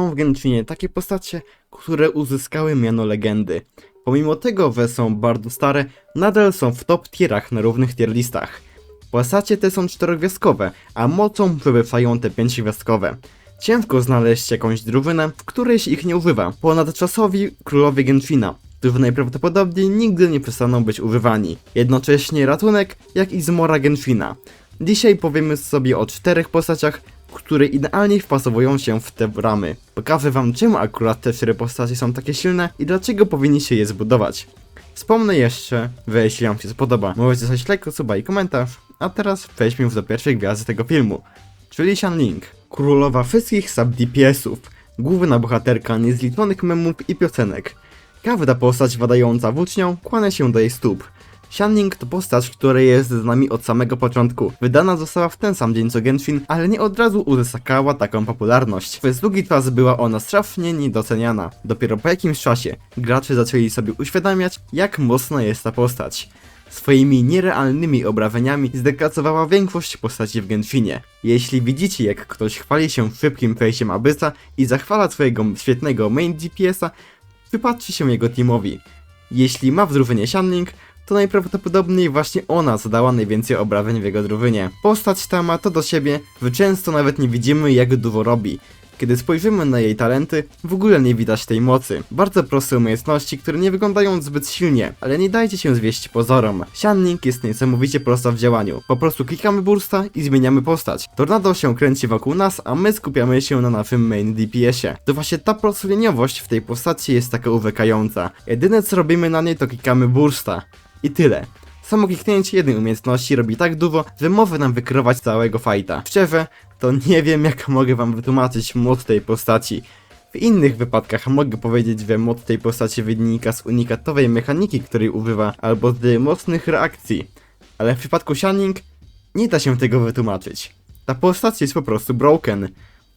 Są w Genshinie takie postacie, które uzyskały miano legendy. Pomimo tego, że są bardzo stare, nadal są w top tierach na równych tier listach. Postacie te są czterogwiazdkowe, a mocą przewyższają te pięciogwiazdkowe. Ciężko znaleźć jakąś drużynę, w której się ich nie używa. Ponadczasowi królowie Genshina, którzy najprawdopodobniej nigdy nie przestaną być używani. Jednocześnie ratunek, jak i zmora Genshina. Dzisiaj powiemy sobie o czterech postaciach, które idealnie wpasowują się w te ramy. Pokażę wam czemu akurat te cztery postacie są takie silne i dlaczego powinniście je zbudować. Wspomnę jeszcze, że jeśli wam się spodoba, możecie zostawić suba i komentarz. A teraz przejdźmy już do pierwszej gwiazdy tego filmu, czyli Shan Ling. Królowa wszystkich sub-DPS-ów, główna bohaterka niezliczonych memów i piosenek. Każda postać wadająca włócznią kłania się do jej stóp. Shanning to postać, która jest z nami od samego początku. Wydana została w ten sam dzień co Genshin, ale nie od razu uzyskała taką popularność. Przez długi czas była ona strasznie niedoceniana. Dopiero po jakimś czasie gracze zaczęli sobie uświadamiać, jak mocna jest ta postać. Swoimi nierealnymi obrażeniami zdekacowała większość postaci w Genshinie. Jeśli widzicie jak ktoś chwali się szybkim przejściem Abyssa i zachwala swojego świetnego main DPS-a, wypatrzcie się jego teamowi. Jeśli ma w drużynie Shanling, to najprawdopodobniej właśnie ona zadała najwięcej obrażeń w jego drużynie. Postać ta ma to do siebie, że często nawet nie widzimy jak dużo robi. Kiedy spojrzymy na jej talenty, w ogóle nie widać tej mocy. Bardzo proste umiejętności, które nie wyglądają zbyt silnie, ale nie dajcie się zwieść pozorom. Shanning jest niesamowicie prosta w działaniu. Po prostu klikamy bursta i zmieniamy postać. Tornado się kręci wokół nas, a my skupiamy się na naszym main DPS-ie. To właśnie ta prostoliniowość w tej postaci jest taka uwykająca. Jedyne co robimy na niej to klikamy bursta. I tyle. Samo kliknięcie jednej umiejętności robi tak dużo, że może nam wykrywać całego fajta. Szczerze, to nie wiem jak mogę wam wytłumaczyć moc tej postaci. W innych wypadkach mogę powiedzieć, że moc tej postaci wynika z unikatowej mechaniki, której używa, albo z mocnych reakcji. Ale w przypadku Shining nie da się tego wytłumaczyć. Ta postać jest po prostu broken.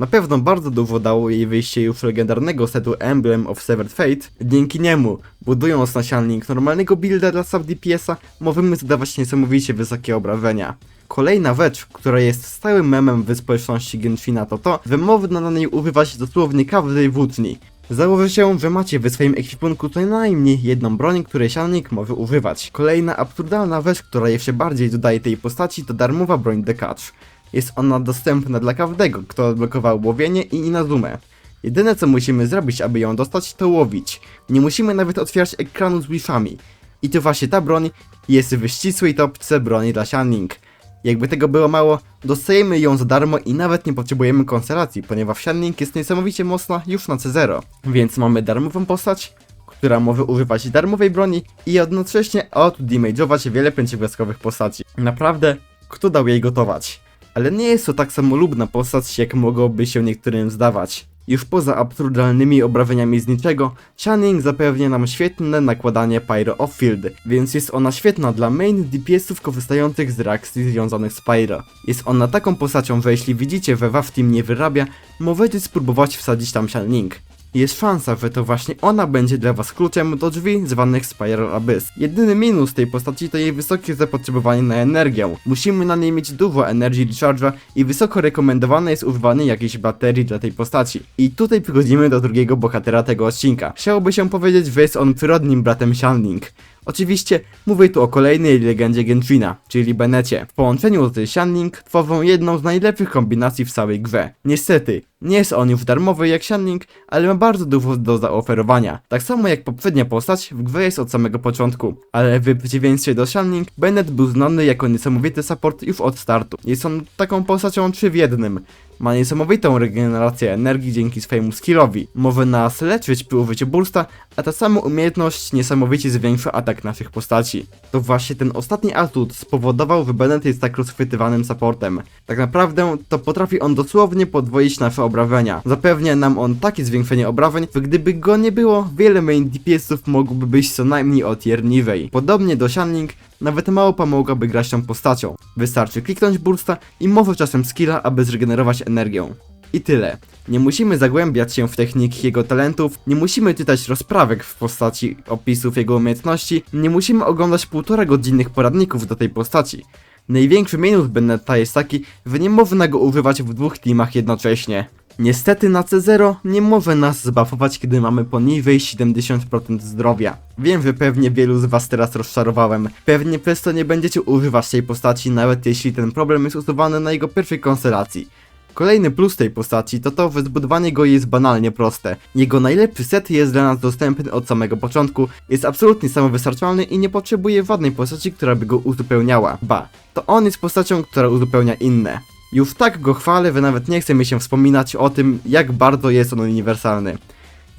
Na pewno bardzo dużo dało jej wyjście już legendarnego setu Emblem of Severed Fate. Dzięki niemu, budując na Shining normalnego builda dla sub DPS-a, możemy zadawać niesamowicie wysokie obrażenia. Kolejna rzecz, która jest stałym memem w społeczności Genshina to to, że można na niej używać dosłownie każdej włóczni. Założę się, że macie w swoim ekwipunku co najmniej jedną broń, której Shining może używać. Kolejna absurdalna rzecz, która jeszcze bardziej dodaje tej postaci to darmowa broń Decatch. Jest ona dostępna dla każdego, kto odblokował łowienie i Inazumę. Jedyne co musimy zrobić, aby ją dostać, to łowić. Nie musimy nawet otwierać ekranu z wishami. I to właśnie ta broń jest w ścisłej topce broni dla Shining. Jakby tego było mało, dostajemy ją za darmo i nawet nie potrzebujemy konstelacji, ponieważ Shining jest niesamowicie mocna już na C0. Więc mamy darmową postać, która może używać darmowej broni i jednocześnie auto-damage'ować wiele pięciogwiazdkowych postaci. Naprawdę, kto dał jej gotować? Ale nie jest to tak samolubna postać, jak mogłoby się niektórym zdawać. Już poza absurdalnymi obrażeniami z niczego, Channing zapewnia nam świetne nakładanie Pyro Off-Field, więc jest ona świetna dla main DPS-ów korzystających z reakcji związanych z Pyro. Jest ona taką postacią, że jeśli widzicie, że WAF Team nie wyrabia, możecie spróbować wsadzić tam Channing. Jest szansa, że to właśnie ona będzie dla was kluczem do drzwi zwanych Spiral Abyss. Jedyny minus tej postaci to jej wysokie zapotrzebowanie na energię. Musimy na niej mieć dużo energii recharge'a i wysoko rekomendowane jest używanie jakiejś baterii dla tej postaci. I tutaj przechodzimy do drugiego bohatera tego odcinka. Chciałoby się powiedzieć, że jest on przyrodnim bratem Shanling. Oczywiście mówię tu o kolejnej legendzie Genshina, czyli Benecie. W połączeniu z Shanling tworzą jedną z najlepszych kombinacji w całej grze. Niestety, nie jest on już darmowy jak Shanling, ale ma bardzo dużo do zaoferowania. Tak samo jak poprzednia postać, w grze jest od samego początku. Ale w przeciwieństwie do Shanling, Bennett był znany jako niesamowity support już od startu. Jest on taką postacią 3 w jednym. Ma niesamowitą regenerację energii dzięki swojemu skillowi. Może nas leczyć przy użyciu bursta, a ta sama umiejętność niesamowicie zwiększa atak naszych postaci. To właśnie ten ostatni atut spowodował, że Bennett jest tak rozchwytywanym supportem. Tak naprawdę to potrafi on dosłownie podwoić nasze obrażenia. Zapewnia nam on takie zwiększenie obrażeń, że gdyby go nie było, wiele main DPS-ów mogłoby być co najmniej o tier. Podobnie do Shanling, nawet małpa mogłaby grać tą postacią. Wystarczy kliknąć bursta i może czasem skilla, aby zregenerować energię. I tyle. Nie musimy zagłębiać się w techniki jego talentów, nie musimy czytać rozprawek w postaci opisów jego umiejętności, nie musimy oglądać półtora godzinnych poradników do tej postaci. Największy minus Bennetta jest taki, że nie można go używać w dwóch teamach jednocześnie. Niestety na C0 nie może nas zbafować, kiedy mamy poniżej 70% zdrowia. Wiem, że pewnie wielu z was teraz rozczarowałem. Pewnie przez to nie będziecie używać tej postaci, nawet jeśli ten problem jest usuwany na jego pierwszej konstelacji. Kolejny plus tej postaci to to, że zbudowanie go jest banalnie proste. Jego najlepszy set jest dla nas dostępny od samego początku, jest absolutnie samowystarczalny i nie potrzebuje żadnej postaci, która by go uzupełniała. Ba, to on jest postacią, która uzupełnia inne. Już tak go chwalę, że nawet nie chce mi się wspominać o tym, jak bardzo jest on uniwersalny.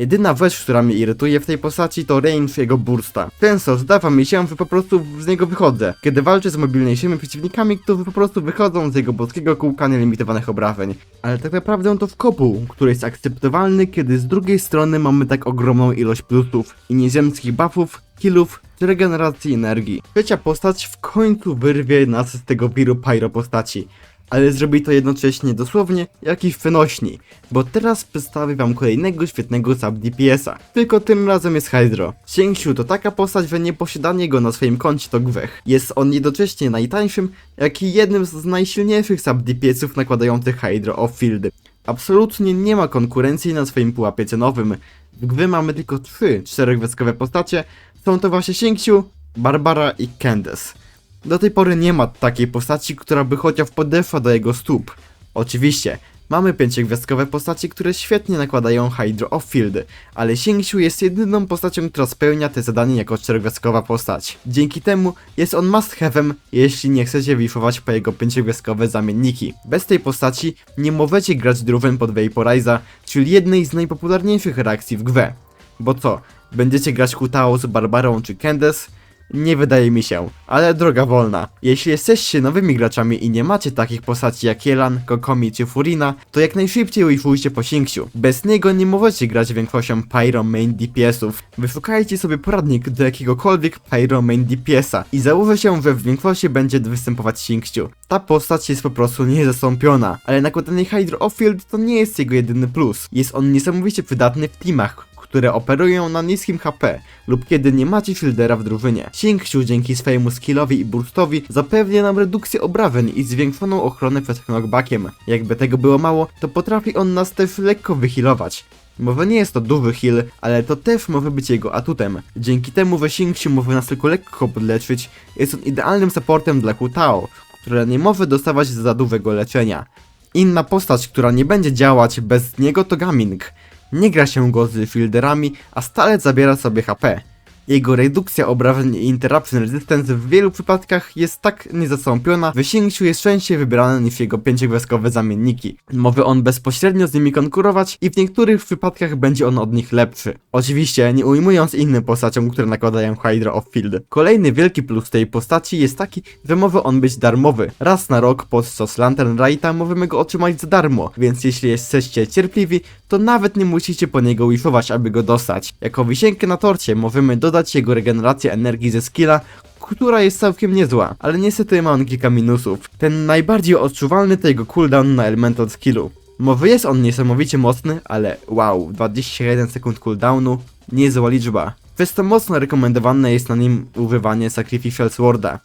Jedyna rzecz, która mnie irytuje w tej postaci to range jego bursta. Często zdawa mi się, że po prostu z niego wychodzę, kiedy walczę z mobilniejszymi przeciwnikami, którzy po prostu wychodzą z jego boskiego kółka nielimitowanych obrażeń. Ale tak naprawdę to w kopuł, który jest akceptowalny, kiedy z drugiej strony mamy tak ogromną ilość plusów i nieziemskich buffów, killów czy regeneracji energii. Trzecia postać w końcu wyrwie nas z tego wiru pyro postaci ale zrobi to jednocześnie dosłownie jak i w wynośni, bo teraz przedstawię wam kolejnego świetnego sub DPS-a, tylko tym razem jest Hydro. Xingshu to taka postać, że nieposiadanie go na swoim koncie to grzech. Jest on jednocześnie najtańszym, jak i jednym z najsilniejszych sub DPS-ów nakładających Hydro off-field. Absolutnie nie ma konkurencji na swoim pułapie cenowym. W gry mamy tylko trzy czterogwiazdkowe postacie, są to właśnie Xingshu, Barbara i Candace. Do tej pory nie ma takiej postaci, która by chociaż podeszła do jego stóp. Oczywiście, mamy pięciogwiazdkowe postaci, które świetnie nakładają Hydro off-field, ale Xingshu jest jedyną postacią, która spełnia te zadanie jako czterogwiazdkowa postać. Dzięki temu jest on must have'em, jeśli nie chcecie wiszować po jego pięciogwiazdkowe zamienniki. Bez tej postaci nie możecie grać Druwen pod Vaporiza, czyli jednej z najpopularniejszych reakcji w grze. Bo co, będziecie grać Hutao z Barbarą czy Candace? Nie wydaje mi się, ale droga wolna. Jeśli jesteście nowymi graczami i nie macie takich postaci jak Jelan, Kokomi czy Furina, to jak najszybciej ujfujcie po Xingqiu. Bez niego nie możecie grać większością Pyro Main DPS-ów. Wyszukajcie sobie poradnik do jakiegokolwiek Pyro Main DPS-a i założę się, że w większości będzie występować Xingqiu. Ta postać jest po prostu niezastąpiona, ale nakładanie Hydro Off-Field to nie jest jego jedyny plus. Jest on niesamowicie przydatny w teamach, które operują na niskim HP lub kiedy nie macie fieldera w drużynie. Xingshu dzięki swojemu skillowi i burstowi zapewnia nam redukcję obrażeń i zwiększoną ochronę przed knockbackiem. Jakby tego było mało, to potrafi on nas też lekko wyhealować. Może nie jest to duży heal, ale to też może być jego atutem. Dzięki temu, że Xingshu może nas tylko lekko podleczyć, jest on idealnym supportem dla Hutao, które nie może dostawać za dużego leczenia. Inna postać, która nie będzie działać bez niego to Gaming. Nie gra się go z fielderami, a stale zabiera sobie HP. Jego redukcja obrażeń i interruption resistance w wielu przypadkach jest tak niezastąpiona, że Xingshu jest częściej wybierany niż jego pięciogwiazdkowe zamienniki. Może on bezpośrednio z nimi konkurować i w niektórych przypadkach będzie on od nich lepszy. Oczywiście nie ujmując innym postaciom, które nakładają Hydra off field. Kolejny wielki plus tej postaci jest taki, że może on być darmowy. Raz na rok podczas Lantern Righta możemy go otrzymać za darmo, więc jeśli jesteście cierpliwi, to nawet nie musicie po niego wishować, aby go dostać. Jako wisienkę na torcie możemy dodać jego regenerację energii ze skilla, która jest całkiem niezła, ale niestety ma on kilka minusów. Ten najbardziej odczuwalny to jego cooldown na elemental skillu. Może jest on niesamowicie mocny, ale wow, 21 sekund cooldownu, niezła liczba. Przez to mocno rekomendowane jest na nim używanie Sacrificial Sworda.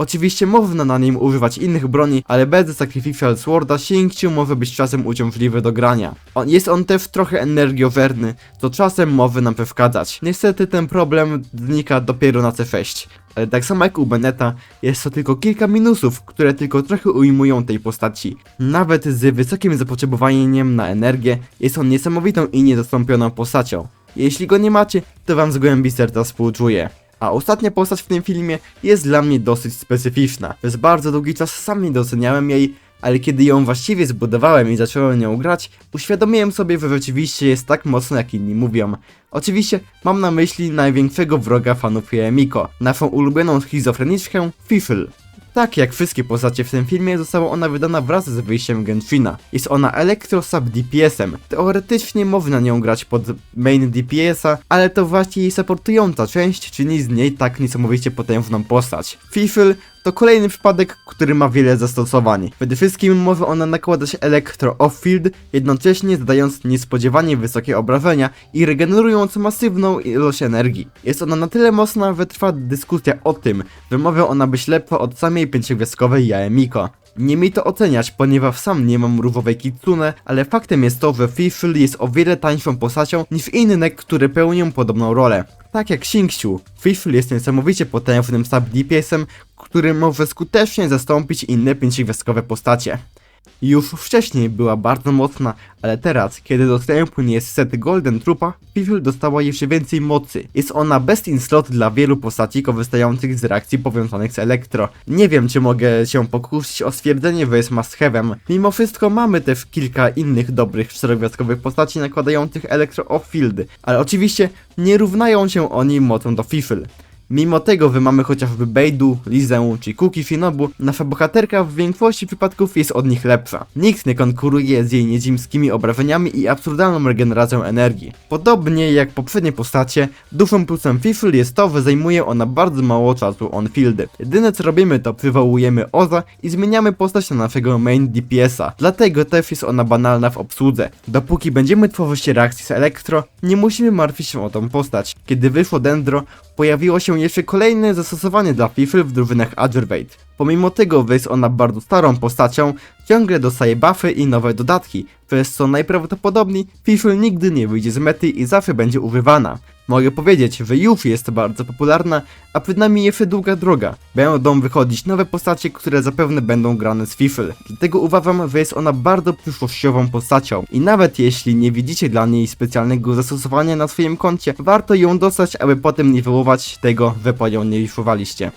Oczywiście można na nim używać innych broni, ale bez Sacrificial Sworda Xingshu może być czasem uciążliwy do grania. On, jest on też trochę energiowerny, co czasem może nam przeszkadzać. Niestety ten problem znika dopiero na C6. Ale tak samo jak u Beneta, jest to tylko kilka minusów, które tylko trochę ujmują tej postaci. Nawet z wysokim zapotrzebowaniem na energię, jest on niesamowitą i niezastąpioną postacią. Jeśli go nie macie, to wam z głębi serca współczuję. A ostatnia postać w tym filmie jest dla mnie dosyć specyficzna. Przez bardzo długi czas sam nie doceniałem jej, ale kiedy ją właściwie zbudowałem i zacząłem nią grać, uświadomiłem sobie, że rzeczywiście jest tak mocno jak inni mówią. Oczywiście mam na myśli największego wroga fanów Miko, naszą ulubioną schizofreniczkę Fifl. Tak jak wszystkie postacie w tym filmie, została ona wydana wraz z wyjściem Genshina. Jest ona Electro Sub DPS-em. Teoretycznie można nią grać pod main DPS-a, ale to właśnie jej supportująca część czyni z niej tak niesamowicie potężną postać. Fifl to kolejny przypadek, który ma wiele zastosowań. Przede wszystkim może ona nakładać elektro off-field, jednocześnie zadając niespodziewanie wysokie obrażenia i regenerując masywną ilość energii. Jest ona na tyle mocna, że trwa dyskusja o tym, że może ona być lepsza od samej pięciogwiazdkowej Jaemiko. Nie mi to oceniać, ponieważ sam nie mam różowej kitsune, ale faktem jest to, że Fischl jest o wiele tańszą postacią niż inne, które pełnią podobną rolę. Tak jak Xingqiu, Fischl jest niesamowicie potężnym sub DPS-em, który może skutecznie zastąpić inne pięciogwiazdkowe postacie. Już wcześniej była bardzo mocna, ale teraz, kiedy dostępny jest set Golden Troopa, Fischl dostała jeszcze więcej mocy. Jest ona best in slot dla wielu postaci korzystających z reakcji powiązanych z Elektro. Nie wiem, czy mogę się pokusić o stwierdzenie, że jest must have'em. Mimo wszystko mamy też kilka innych dobrych czterogwiazdkowych postaci nakładających Elektro off-field, ale oczywiście nie równają się oni mocą do Fischl. Mimo tego, że mamy chociażby Bejdu, Lizę czy Kuki Shinobu, nasza bohaterka w większości przypadków jest od nich lepsza. Nikt nie konkuruje z jej niezimskimi obrażeniami i absurdalną regeneracją energii. Podobnie jak poprzednie postacie, dużym plusem Fischl jest to, że zajmuje ona bardzo mało czasu on field. Jedyne co robimy to przywołujemy Oza i zmieniamy postać na naszego main DPS-a, dlatego też jest ona banalna w obsłudze. Dopóki będziemy tworzyć reakcje z Elektro, nie musimy martwić się o tą postać. Kiedy wyszło Dendro, pojawiło się jeszcze kolejne zastosowanie dla Fischl w drużynach Azurbate. Pomimo tego, że jest ona bardzo starą postacią, ciągle dostaje buffy i nowe dodatki, przez co najprawdopodobniej Fischl nigdy nie wyjdzie z mety i zawsze będzie używana. Mogę powiedzieć, że już jest bardzo popularna, a przed nami jeszcze długa droga. Będą wychodzić nowe postacie, które zapewne będą grane z Fischl. Dlatego uważam, że jest ona bardzo przyszłościową postacią. I nawet jeśli nie widzicie dla niej specjalnego zastosowania na swoim koncie, warto ją dostać, aby potem nie wyłować tego, że po nią nie wiszowaliście.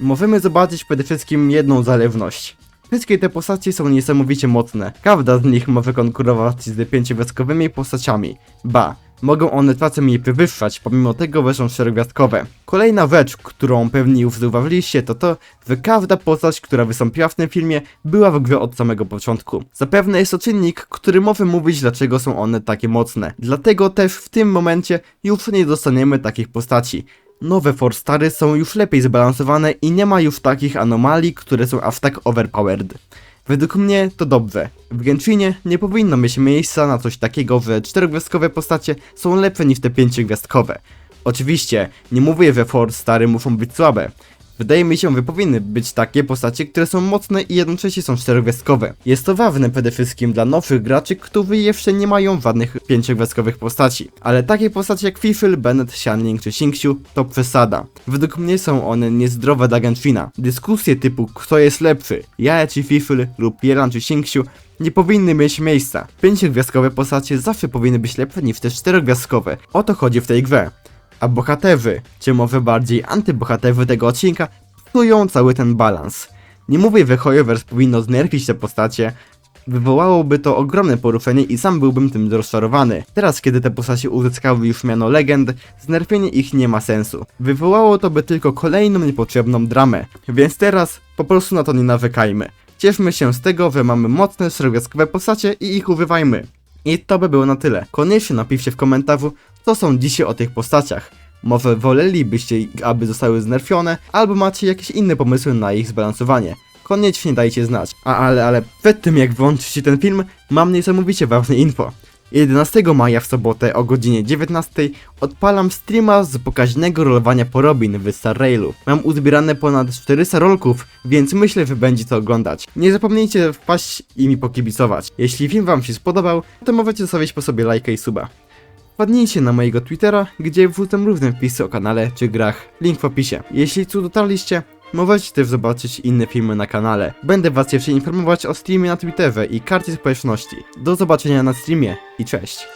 Możemy zobaczyć przede wszystkim jedną zależność. Wszystkie te postacie są niesamowicie mocne. Każda z nich może konkurować z pięciogwiazdkowymi postaciami. Ba, mogą one czasem je wywyższać, pomimo tego, że są czterogwiazdkowe. Kolejna rzecz, którą pewnie już zauważyliście, to to, że każda postać, która wystąpiła w tym filmie, była w grze od samego początku. Zapewne jest to czynnik, który może mówić, dlaczego są one takie mocne. Dlatego też w tym momencie już nie dostaniemy takich postaci. Nowe Force Stary są już lepiej zbalansowane i nie ma już takich anomalii, które są aż tak overpowered. Według mnie to dobrze. W Genshinie nie powinno mieć miejsca na coś takiego, że czterogwiazdkowe postacie są lepsze niż te pięciogwiazdkowe. Oczywiście, nie mówię, że Force Stary muszą być słabe. Wydaje mi się, że powinny być takie postacie, które są mocne i jednocześnie są czterogwiazdkowe. Jest to ważne przede wszystkim dla nowych graczy, którzy jeszcze nie mają żadnych pięciogwiazdkowych postaci. Ale takie postacie jak Fischl, Bennett, Xianling czy Xingqiu to przesada. Według mnie są one niezdrowe dla Genshina. Dyskusje typu kto jest lepszy, ja czy Fischl lub Yelan czy Xingqiu nie powinny mieć miejsca. Pięciogwiazdkowe postacie zawsze powinny być lepsze niż te czterogwiazdkowe. O to chodzi w tej grze. A bohaterzy, czy może bardziej antybohaterzy tego odcinka, psują cały ten balans. Nie mówię, że Hoyoverse powinno znerfić te postacie, wywołałoby to ogromne poruszenie i sam byłbym tym rozczarowany. Teraz, kiedy te postacie uzyskały już miano legend, znerfienie ich nie ma sensu. Wywołało to by tylko kolejną niepotrzebną dramę, więc teraz po prostu na to nie nawykajmy. Cieszmy się z tego, że mamy mocne, środowiskowe postacie i ich używajmy. I to by było na tyle. Koniecznie napiszcie w komentarzu, co sądzicie o tych postaciach. Może wolelibyście, aby zostały znerfione, albo macie jakieś inne pomysły na ich zbalansowanie. Koniecznie dajcie znać. A ale, ale przed tym jak włączycie ten film, mam niesamowicie ważne info. 11 maja w sobotę o godzinie 19 odpalam streama z pokaźnego rolowania porobin w Star Railu. Mam uzbierane ponad 400 rolków, więc myślę, że będzie to oglądać. Nie zapomnijcie wpaść i mi pokibicować. Jeśli film wam się spodobał, to możecie zostawić po sobie lajka i suba. Wpadnijcie na mojego Twittera, gdzie wrzucam różne wpisy o kanale czy grach. Link w opisie. Jeśli tu dotarliście, możecie też zobaczyć inne filmy na kanale. Będę was jeszcze informować o streamie na Twitterze i karcie społeczności. Do zobaczenia na streamie i cześć!